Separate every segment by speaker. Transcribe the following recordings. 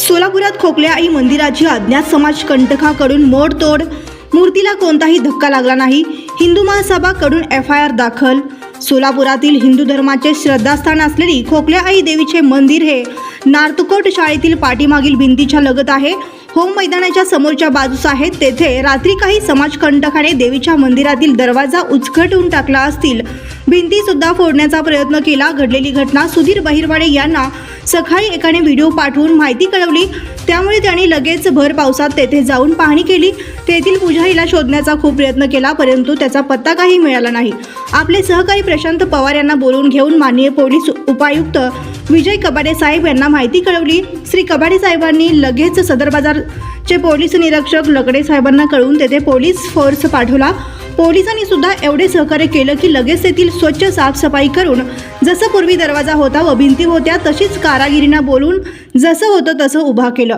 Speaker 1: सोलापुरात खोकल्या आई मंदिराची अज्ञात समाज कंटकाकडून मोडतोड. मूर्तीला कोणताही धक्का लागला नाही. हिंदू महासभाकडून एफ आय आर दाखल. सोलापुरातील हिंदू धर्माचे श्रद्धास्थान असलेली खोकल्या आई देवीचे मंदिर हे नार्तकोट शाळेतील पाठीमागील भिंतीच्या लगत आहे. होम मैदानाच्या समोरच्या बाजूस आहे. तेथे रात्री काही समाजकंटकाने देवीच्या मंदिरातील दरवाजा उचकटून टाकला असतील. भिंती सुद्धा फोडण्याचा प्रयत्न केला. घडलेली घटना सुधीर बहिरवाडे यांना सकाळी एकाने व्हिडिओ पाठवून माहिती कळवली. त्यामुळे त्यांनी लगेच भर पावसात तेथे जाऊन पाहणी केली. तेथील पुजारीला शोधण्याचा खूप प्रयत्न केला परंतु त्याचा पत्ता काही मिळाला नाही. आपले सहकारी प्रशांत पवार यांना बोलवून घेऊन माननीय पोलीस उपायुक्त विजय कबाडे साहेब यांना माहिती कळवली. श्री कबाडे साहेबांनी लगेच सदर बाजारचे पोलीस निरीक्षक लकडे साहेबांना कळवून तेथे पोलीस फोर्स पाठवला. पोलिसांनी सुद्धा एवढे सहकार्य केलं की लगेच तेथील स्वच्छ साफसफाई करून जसं पूर्वी दरवाजा होता व भिंती होत्या तशीच कारागिरींना बोलून जसं होतं तसं उभा केलं.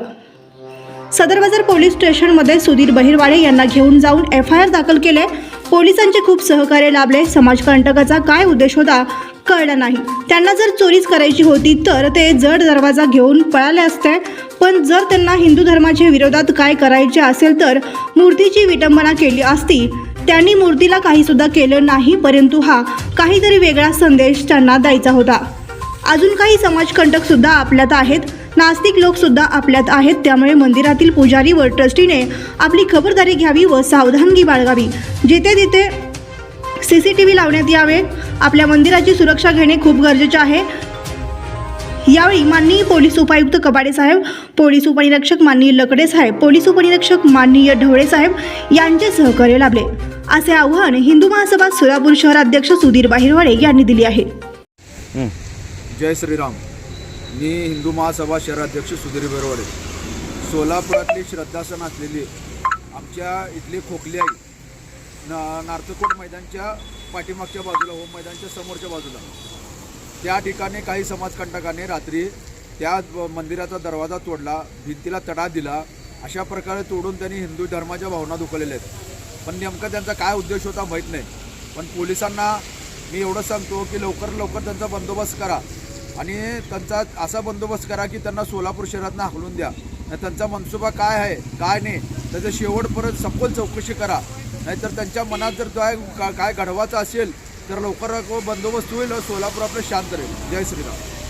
Speaker 1: सदर बाजार पोलीस स्टेशनमध्ये सुधीर बहिरवाडे यांना घेऊन जाऊन एफ आय आर दाखल केले. पोलिसांचे खूप सहकार्य लाभले. समाजकंटकाचा काय उद्देश होता कळलं नाही. त्यांना जर चोरीच करायची होती तर ते जड दरवाजा घेऊन पळाले असते. पण जर त्यांना हिंदू धर्माच्या विरोधात काय करायचे असेल तर मूर्तीची विटंबना केली असती त्यांनी मूर्तीला काही सुद्धा केलं नाही परंतु हा काहीतरी वेगळा संदेश त्यांना द्यायचा होता. अजून काही समाजकंटक सुद्धा आपल्यात आहेत. नास्तिक लोक सुद्धा आपल्यात आहेत. त्यामुळे मंदिरातील पुजारी व ट्रस्टीने आपली खबरदारी घ्यावी व सावधानगी बाळगावी. जिथे तिथे सी सी टी व्ही लावण्यात यावे. आपल्या मंदिराची सुरक्षा घेणे खूप गरजेचे आहे. यावेळी माननीय पोलीस उपायुक्त कबाडे साहेब पोलीस उपनिरीक्षक माननीय लकडे साहेब पोलीस उपनिरीक्षक माननीय ढवळे साहेब यांचे सहकार्य लाभले. असे आव्हान हिंदू महासभा सोलापूर शहराध्यक्ष सुधीर बाहिरवाडे यांनी दिले आहे.
Speaker 2: जय श्रीराम. मी हिंदू महासभा शहराध्यक्ष सुधीर बेरवाडे सोलापुरातली श्रद्धासन असलेली आमच्या इथली खोकली आई न नार्तकोट मैदानच्या पाठीमागच्या बाजूला होम मैदानच्या समोरच्या बाजूला. त्या ठिकाणी काही समाजकंटकाने रात्री त्या मंदिराचा दरवाजा तोडला भिंतीला तडा दिला अशा प्रकारे तोडून त्यांनी हिंदू धर्माच्या भावना दुखवलेल्या आहेत. पण नेमका त्यांचा काय उद्देश होता माहीत नाही. पण पोलिसांना मी एवढं सांगतो की लवकर लवकर त्यांचा बंदोबस्त करा. आणि त्यांचा असा बंदोबस्त करा की त्यांना सोलापूर शहरातनं हकलून द्या. नाही त्यांचा मनसुबा काय आहे काय नाही त्याचं शेवटपर्यंत सखोल चौकशी करा. नाहीतर त्यांच्या मनात जर काय का- काय घडवायचं असेल तर लवकर बंदोबस्त होईल सोलापूर आपलं शांत राहील. जय श्रीराम.